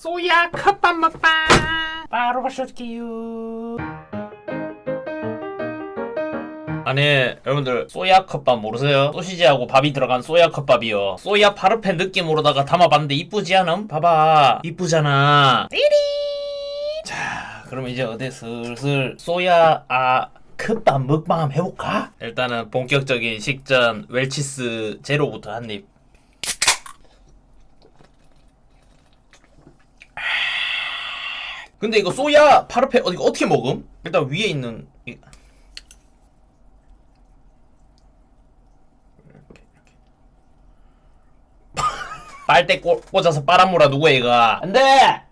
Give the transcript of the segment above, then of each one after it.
소야 컵밥 먹방. 바로 마실게요. 아니 여러분들 소야 컵밥 모르세요? 소시지하고 밥이 들어간 소야 컵밥이요. 소야 파르페 느낌으로다가 담아봤는데 이쁘지 않음? 봐봐. 이쁘잖아. 띠리! 자 그러면 이제 어디 슬슬 소야 아 컵밥 먹방 해볼까? 일단은 본격적인 식전 웰치스 제로부터 한입 근데 이거 소야 파르페 어디 어떻게 먹음? 일단 위에 있는 이... 빨대 꽂, 꽂아서 빨아물어 누구야 이거? 안돼!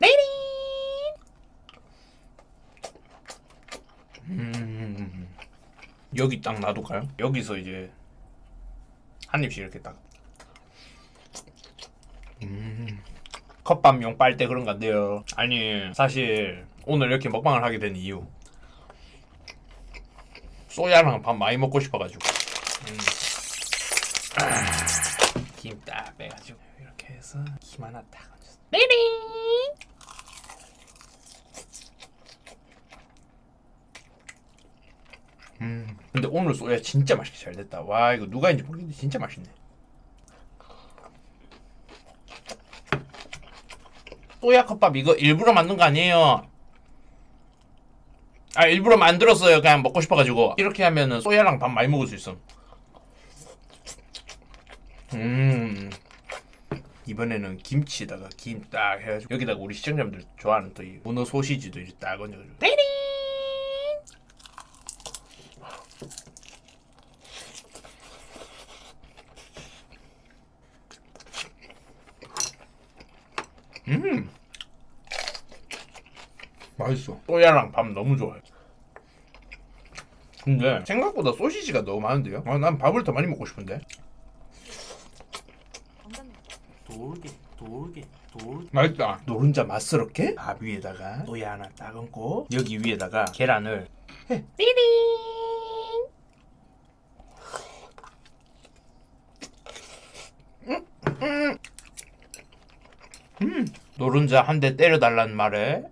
네이리 음 여기 딱 놔둘까요? 여기서 이제 한 입씩 이렇게 딱 컵밥용 빨대 그런 거안 돼요. 아니 사실 오늘 이렇게 먹방을 하게 된 이유 소야랑 밥 많이 먹고 싶어가지고 음. 김딱 빼가지고 이렇게 해서 김 하나 딱 얹어서 베이비 음 근데 오늘 소야 진짜 맛있게 잘 됐다. 와 이거 누가 인지 모르겠는데 진짜 맛있네. 소야 컵밥 이거 일부러 만든 거 아니에요. 아 일부러 만들었어요. 그냥 먹고 싶어가지고 이렇게 하면은 소야랑 밥 많이 먹을 수 있어. 음 이번에는 김치에다가 김 딱 해가지고 여기다가 우리 시청자분들 좋아하는 또 이 문어 소시지도 이제 딱 얹어가지고. 음 맛있어. 소야랑 밥 너무 좋아요. 근데 생각보다 소시지가 너무 많은데요? 아, 난 밥을 더 많이 먹고 싶은데. 돌게 돌게 돌게 맛있다 노른자 맛스럽게 밥 위에다가 소야 하나 딱 얹고 여기 위에다가 계란을 해. 띠링 음, 노른자 한 대 때려달라는 말에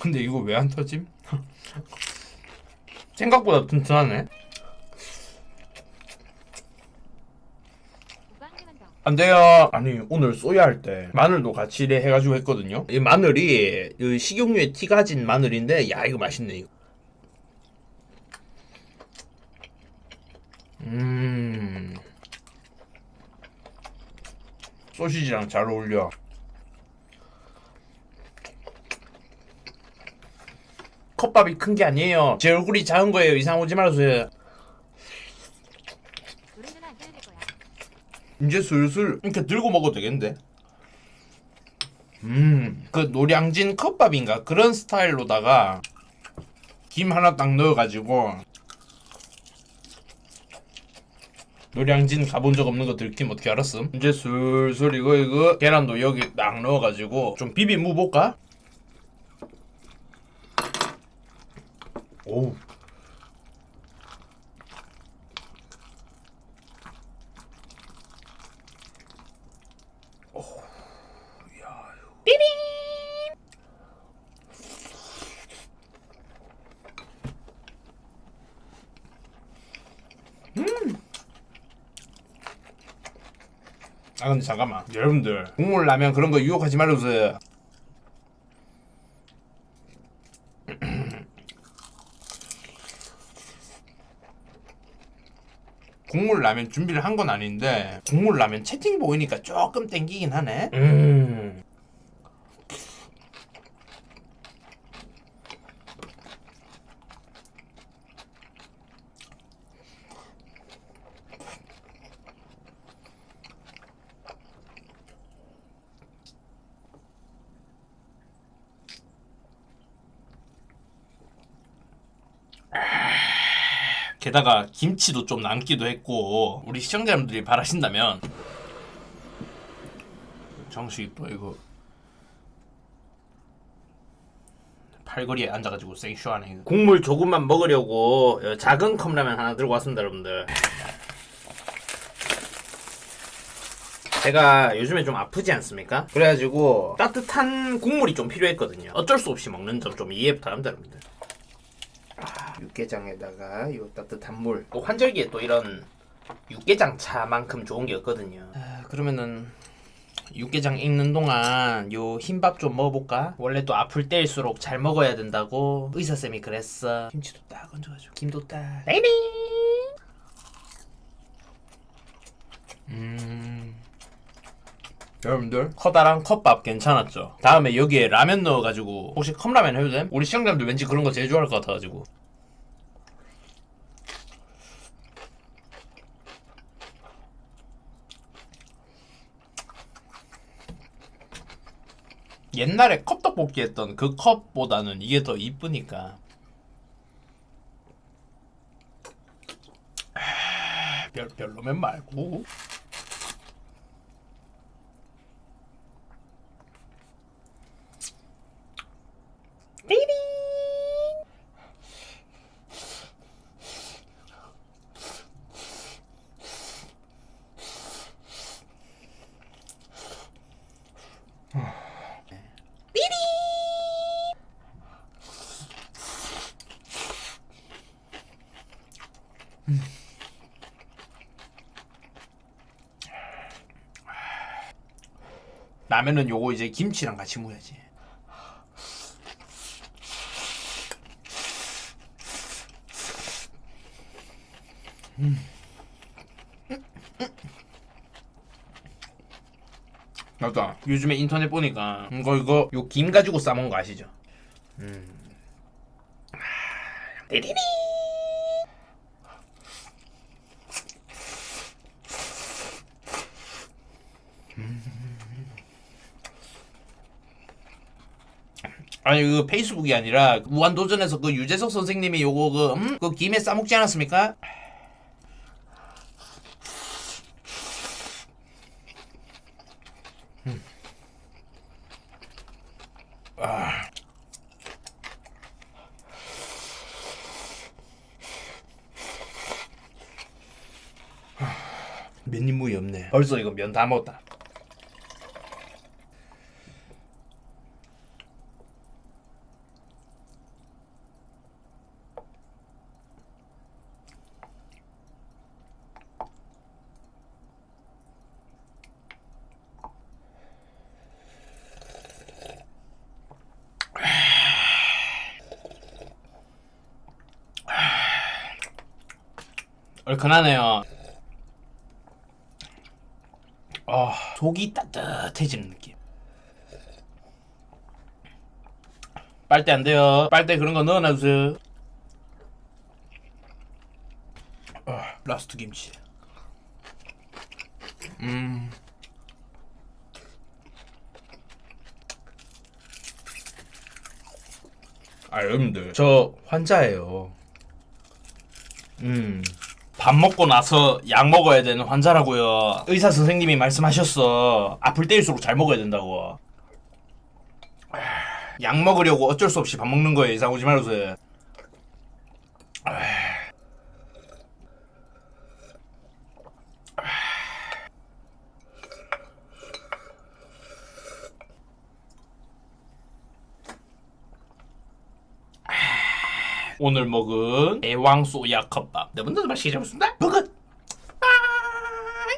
근데 이거 왜 안 터짐? 생각보다 튼튼하네 안 돼요. 아니 오늘 소야 할 때 마늘도 같이 이래 해가지고 했거든요. 이 마늘이 이 식용유에 티가 진 마늘인데 야 이거 맛있네 이거. 음 소시지랑 잘 어울려. 컵밥이 큰 게 아니에요. 제 얼굴이 작은 거예요. 이상 오지 말아주세요. 이제 슬슬 이렇게 들고 먹어도 되겠는데? 음, 그 노량진 컵밥인가 그런 스타일로다가 김 하나 딱 넣어가지고 노량진 가본 적 없는 거 들킴 어떻게 알았음? 이제 슬슬 이거 이거. 계란도 여기 딱 넣어가지고 좀 비비 무 볼까? 오우 아 근데 잠깐만. 여러분들 국물 라면 그런 거 유혹하지 말아주세요. 국물 라면 준비를 한 건 아닌데 국물 라면 채팅 보이니까 조금 땡기긴 하네. 음. 게다가 김치도 좀 남기도 했고 우리 시청자분들이 바라신다면 정식이 또 이거 팔걸이에 앉아가지고 생쇼하네 이거. 국물 조금만 먹으려고 작은 컵라면 하나 들고 왔습니다 여러분들 제가 요즘에 좀 아프지 않습니까? 그래가지고 따뜻한 국물이 좀 필요했거든요. 어쩔 수 없이 먹는 점 좀 이해 부탁합니다. 아, 육개장에다가 요 따뜻한 물. 또 환절기에 또 이런 육개장 차만큼 좋은 게 없거든요. 아, 그러면은 육개장 익는 동안 요 흰밥 좀 먹어볼까? 원래 또 아플 때일수록 잘 먹어야 된다고 의사 쌤이 그랬어. 김치도 딱 얹어가지고 김도 딱. 베이비. 음. 여러분들 커다란 컵밥 괜찮았죠? 다음에 여기에 라면 넣어가지고 혹시 컵라면 해도 됨? 우리 시청자분들 왠지 그런 거 제일 좋아할 것 같아가지고 옛날에 컵떡볶이 했던 그 컵보다는 이게 더 이쁘니까. 아, 별, 별로면 말고 띠리 라면은 요거 이제 김치랑 같이 먹어야지. 맞다. 요즘에 인터넷 보니까 이거 이거 요 김 가지고 싸먹은 거 아시죠? 음. 아, 띠리리. 아니 그 페이스북이 아니라 무한도전에서 그 유재석 선생님이 요거 그, 음? 그 김에 싸먹지 않았습니까? 음. 아. 몇 인무이 없네. 벌써 이거 면 다 먹었다. 얼큰하네요. 아, 속이 따뜻해지는 느낌. 빨대 안 돼요. 빨대 그런 거 넣어놔주세요. 아, 라스트 김치. 음. 아, 여러분들. 저 환자예요. 음. 밥 먹고 나서 약 먹어야 되는 환자라고요. 의사 선생님이 말씀하셨어. 아플 때일수록 잘 먹어야 된다고. 아, 약 먹으려고 어쩔 수 없이 밥 먹는 거예요. 이상 오지 말아주세요. 아. 오늘 먹은 애왕 소야 컵밥. 네 분들도 맛있게 잘 먹습니다. 먹어!